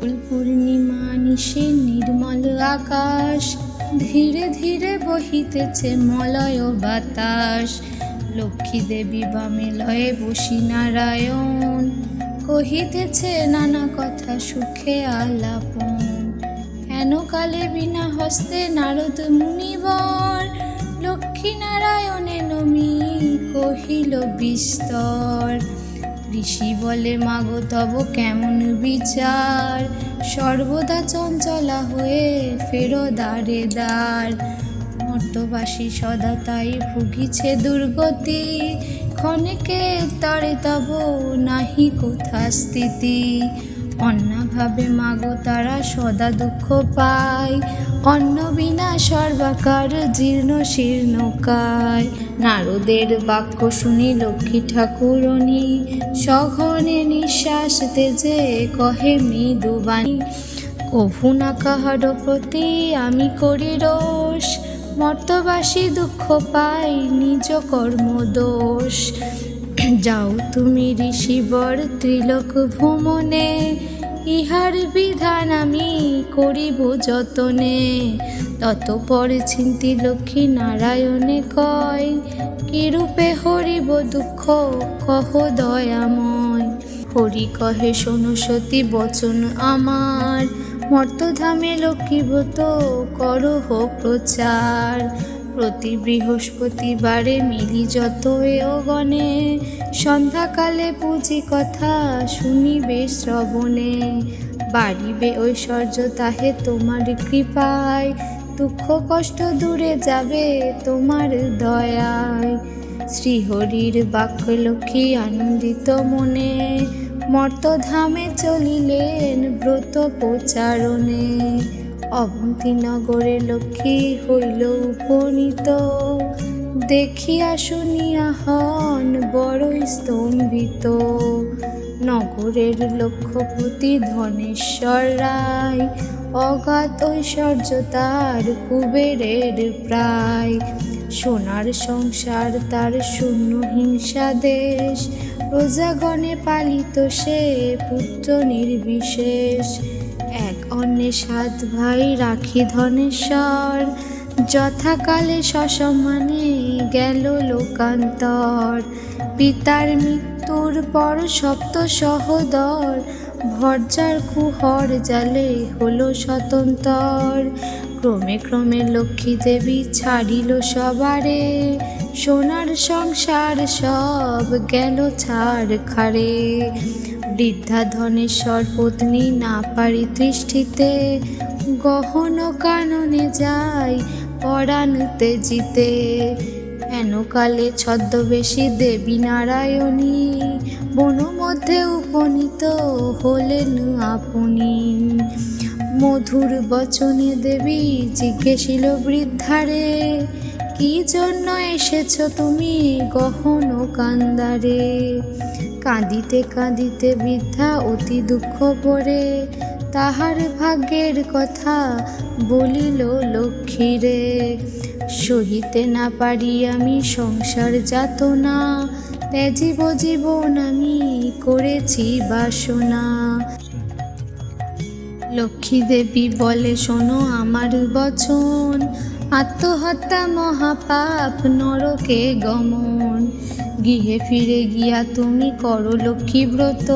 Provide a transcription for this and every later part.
ফুল পূর্ণিমা নিশে নির্মল আকাশ, ধীরে ধীরে বহিতেছে মলয় বাতাস। লক্ষ্মী দেবী বামে লয়ে বসি নারায়ণ, কহিতেছে, নানা কথা সুখে আলাপন। হেন কালে বিনা হস্তে নারদ মুনিবর? লক্ষ্মী নারায়ণে নমি কহিল, বিস্তর। ঋষি বলে, মাগো, তব কেমন বিচার? সর্বদা চঞ্চলা হয়ে ফেরো দারে দ্বার। মর্তবাসী সদা তাই ভুগিছে দুর্গতি। ক্ষণেকে তরে তব নাহি কোথা স্থিতি। অন্যভাবে মাগো, তারা সদা দুঃখ পায়। অন্ন বিনা সর্বাকার, জীর্ণ শীর্ণ কায়। নারদের বাক্য শুনি লক্ষ্মী ঠাকুরনি সঘনে নিঃশ্বাস তেজে কহে মৃদুবাণী কভু না কাহার প্রতি আমি করি রোষ। মর্তবাসী দুঃখ পাই নিজ কর্ম দোষ। যাও তুমি ঋষিবর ত্রিলোক ভ্রমণে, ইহার বিধান আমি করিব যতনে। ততপর চিন্তি লক্ষ্মী নারায়ণে কয়, কিরূপে হরিব দুঃখ, কহ দয়াময়। হরি কহে, শোনো সতী, বচন আমার, মর্তধামে লক্ষ্মীব্রত করো হোক প্রচার। প্রতি বৃহস্পতিবারে মিলি যত এও গণে, সন্ধ্যাকালে পুঁজি কথা শুনিবে শ্রবণে। বাড়িবে ঐশ্বর্য তাহে তোমার কৃপায়, দুঃখ কষ্ট দূরে যাবে তোমার দয়ায়। শ্রীহরির বাক্য লক্ষ্মী আনন্দিত মনে, মর্তধামে চলিলেন ব্রত প্রচারণে। অবন্তীনগরে লক্ষ্মী হইল উপনীত। দেখিয়া শুনিয়া হন বড় স্তম্ভিত। নগরের লক্ষ্যপতি ধনেশ্বর রায়, অগাধ ঐশ্বর্য তার কুবেরের প্রায়। সোনার সংসার তার শূন্য হিংসা দেশ, প্রজাগণে পালিত সে পুত্র নির্বিশেষ। অন্যে সাত ভাই, রাখি ধনেশ্বর। যথাকালে সসম্মানে গেল লোকান্তর। পিতার মৃত্যুর পর সপ্ত সহদর। ভরজার কুহর জালে হলো স্বতন্তর। ক্রমে ক্রমে লক্ষ্মী দেবী ছাড়িল সবারে। সোনার সংসার সব গেল ছাড় খারে বৃদ্ধা ধনেশ্বর পত্নী না পারি দৃষ্টিতে গহন কাননে যায় পরাণতে জিতে হেনকালে ছদ্মবেশী দেবী নারায়ণী বন মধ্যে উপনীত হলেন আপনি। মধুর বচনে দেবী জিজ্ঞেসিল বৃদ্ধারে কি জন্য এসেছ তুমি গহন কান্দারে? কাঁদিতে কাঁদিতে বৃদ্ধা অতি দুঃখ পড়ে তাহার ভাগ্যের কথা বলিল লক্ষ্মীরে। সহিতে না পারি আমি সংসার যাতনা, ত্যাজিব জীবন আমি করেছি বাসনা। লক্ষ্মী দেবী বলে, শোনো আমার বচন আত্মহত্যা মহাপাপ, নরকে গমন। গৃহে ফিরে গিয়া তুমি করো লক্ষ্মী ব্রত।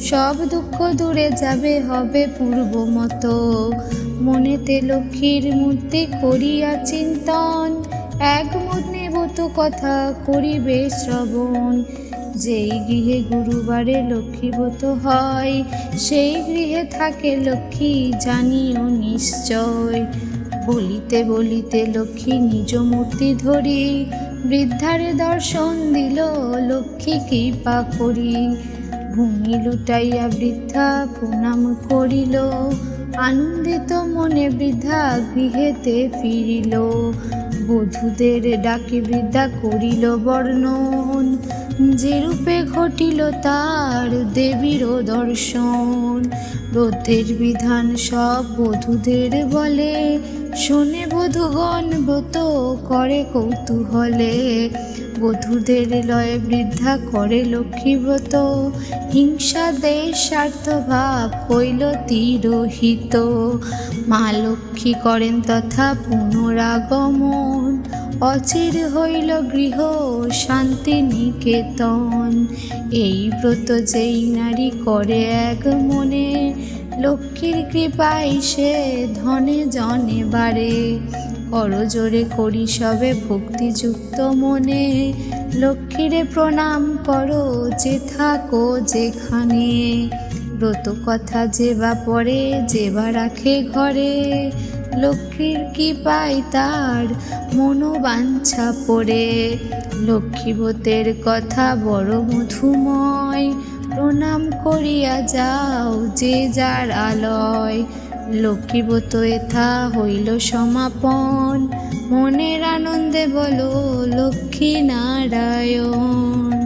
সব দুঃখ দূরে যাবে, হবে পূর্ব মতো। মনেতে লক্ষ্মীর মূর্তি করিয়া চিন্তন। এক মূর্ণীভূত কথা করিবে শ্রবণ। যেই গৃহে গুরুবারে লক্ষ্মীব্রত হয়, সেই গৃহে থাকে লক্ষ্মী, জানিও নিশ্চয়। বলিতে বলিতে লক্ষ্মী নিজ মূর্তি ধরি, বৃদ্ধারে দর্শন দিল লক্ষ্মী কৃপা করি। ভূমি লুটাইয়া বৃদ্ধা প্রণাম করিল, আনন্দিত মনে বৃদ্ধা গৃহেতে ফিরিল। বধূদের ডাকে বৃদ্ধা করিল বর্ণন যেরূপে ঘটিল তার দেবীর দর্শন। ব্রতের বিধান সব বধূদের বলে, শোনে বধুগণ ব্রত করে কৌতূহলে। বধূদের লয়ে বৃদ্ধা করে লক্ষ্মীব্রত। হিংসা দেশ স্বার্থভাব হইল তিরোহিত। মা লক্ষ্মী করেন তথা পুনরাগমন। অচির হইল গৃহ শান্তি নিকেতন। এই ব্রত যেই নারী করে এক মনে, লক্ষ্মীর কৃপায় সে ধনে জনে বাড়ে। করজোরে করি সবে ভক্তিযুক্ত মনে। লক্ষ্মীরে প্রণাম করো যে থাকো যেখানে। ব্রত কথা যে বা পড়ে, যে বা রাখে ঘরে। লক্ষ্মীর কি পাই তার মনোবাঞ্ছা পড়ে। লক্ষ্মীবতের কথা বড় মধুময়। প্রণাম করিয়া যাও যে যার আলয়। লক্ষ্মীবত এথা হইল সমাপন। মনের আনন্দে বলো লক্ষ্মী নারায়ণ।